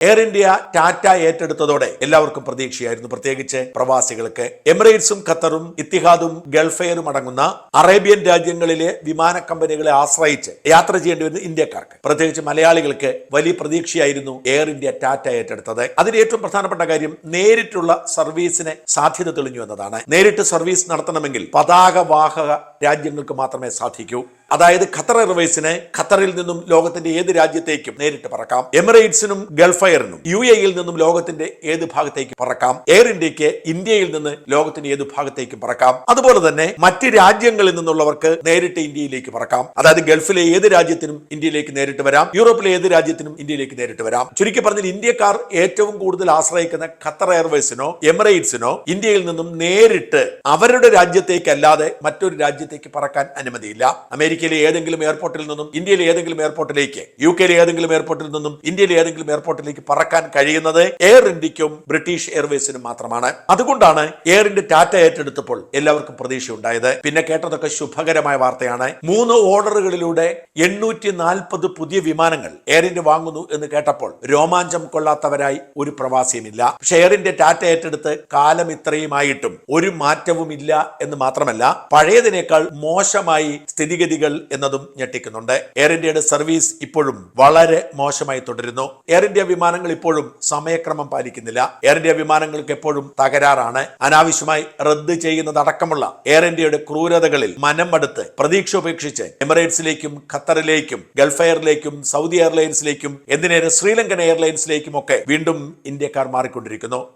Air India Tata ഏറ്റെടുത്തതോടെ എല്ലാവർക്കും പ്രതീക്ഷയായിരുന്നു. പ്രത്യേകിച്ച് പ്രവാസികൾക്ക് എമിറേറ്റ്സും ഖത്തറും ഇത്തിഹാദും ഗൾഫ് എയറും അടങ്ങുന്ന അറേബ്യൻ രാജ്യങ്ങളിലെ വിമാന കമ്പനികളെ ആശ്രയിച്ച് യാത്ര ചെയ്യേണ്ടി വരുന്ന ഇന്ത്യക്കാർക്ക്. പ്രത്യേകിച്ച് മലയാളികൾക്ക് വലിയ പ്രതീക്ഷയായിരുന്നു എയർ ഇന്ത്യ ടാറ്റ ഏറ്റെടുത്തത്. അതിന് ഏറ്റവും പ്രധാനപ്പെട്ട കാര്യം നേരിട്ടുള്ള സർവീസിന് സാധ്യത തെളിഞ്ഞു എന്നതാണ്. നേരിട്ട് സർവീസ് നടത്തണമെങ്കിൽ പതാകവാഹക രാജ്യങ്ങൾക്ക് മാത്രമേ സാധിക്കൂ. അതായത് ഖത്തർ എയർവേസിനെ ഖത്തറിൽ നിന്നും ലോകത്തിന്റെ ഏത് രാജ്യത്തേക്കും നേരിട്ട് പറക്കാം. എമിറേറ്റ്സിനും ഗൾഫ് എയറിനും യു എയിൽ നിന്നും ലോകത്തിന്റെ ഏത് ഭാഗത്തേക്ക് പറക്കാം. എയർ ഇന്ത്യയ്ക്ക് ഇന്ത്യയിൽ നിന്ന് ലോകത്തിന്റെ ഏത് ഭാഗത്തേക്കും പറക്കാം. അതുപോലെ തന്നെ മറ്റ് രാജ്യങ്ങളിൽ നിന്നുള്ളവർക്ക് നേരിട്ട് ഇന്ത്യയിലേക്ക് പറക്കാം. അതായത് ഗൾഫിലെ ഏത് രാജ്യത്തിനും ഇന്ത്യയിലേക്ക് നേരിട്ട് വരാം. യൂറോപ്പിലെ ഏത് രാജ്യത്തിനും ഇന്ത്യയിലേക്ക് നേരിട്ട് വരാം. ചുരുക്കി പറഞ്ഞാൽ ഇന്ത്യക്കാർ ഏറ്റവും കൂടുതൽ ആശ്രയിക്കുന്ന ഖത്തർ എയർവേസിനോ എമിറേറ്റ്സിനോ ഇന്ത്യയിൽ നിന്നും നേരിട്ട് അവരുടെ രാജ്യത്തേക്കല്ലാതെ മറ്റൊരു രാജ്യത്തേക്ക് പറക്കാൻ അനുമതിയില്ല. അമേരിക്കയിലെ ഏതെങ്കിലും എയർപോർട്ടിൽ നിന്നും ഇന്ത്യയിലെ ഏതെങ്കിലും എയർപോർട്ടിലേക്ക് യു കെയിലെ ഏതെങ്കിലും എയർപോർട്ടിൽ നിന്നും ഇന്ത്യയിലെ ഏതെങ്കിലും എയർപോർട്ടിലേക്ക് പറക്കാൻ കഴിയുന്നത് എയർ ഇന്ത്യക്കും ബ്രിട്ടീഷ് എയർവേസിനും മാത്രമാണ്. അതുകൊണ്ടാണ് എയർ ഇന്ത്യ ടാറ്റ ഏറ്റെടുത്തപ്പോൾ എല്ലാവർക്കും പ്രതീക്ഷ ഉണ്ടായത് പിന്നെ കേട്ടതൊക്കെ ശുഭകരമായ വാർത്തയാണ്. മൂന്ന് ഓർഡറുകളിലൂടെ എണ്ണൂറ്റി നാൽപ്പത് പുതിയ വിമാനങ്ങൾ എയർ ഇന്ത്യ വാങ്ങുന്നു എന്ന് കേട്ടപ്പോൾ രോമാഞ്ചം കൊള്ളാത്തവരായി ഒരു പ്രവാസിയുമില്ല. പക്ഷെ എയർ ഇന്ത്യ ടാറ്റ ഏറ്റെടുത്ത് കാലം ഇത്രയുമായിട്ടും ഒരു മാറ്റവും ഇല്ല എന്ന് മാത്രമല്ല പഴയതിനേക്കാൾ മോശമായി സ്ഥിതിഗതികൾ എന്നതും ഞെട്ടിക്കുന്നുണ്ട്. എയർ ഇന്ത്യയുടെ സർവീസ് ഇപ്പോഴും വളരെ മോശമായി തുടരുന്നു. എയർ ഇന്ത്യ വിമാനങ്ങൾ ഇപ്പോഴും സമയക്രമം പാലിക്കുന്നില്ല. എയർ ഇന്ത്യ വിമാനങ്ങൾക്ക് എപ്പോഴും തകരാറാണ്. അനാവശ്യമായി റദ്ദ് ചെയ്യുന്നതടക്കമുള്ള എയർ ഇന്ത്യയുടെ ക്രൂരതകളിൽ മനം മടുത്ത് പ്രതീക്ഷ ഉപേക്ഷിച്ച് എമിറേറ്റ്സിലേക്കും ഖത്തറിലേക്കും ഗൾഫ് എയറിലേക്കും സൗദി എയർലൈൻസിലേക്കും എന്തിനേറെ ശ്രീലങ്കൻ എയർലൈൻസിലേക്കും ഒക്കെ വീണ്ടും ഇന്ത്യക്കാർ മാറിക്കൊണ്ടിരിക്കുന്നു.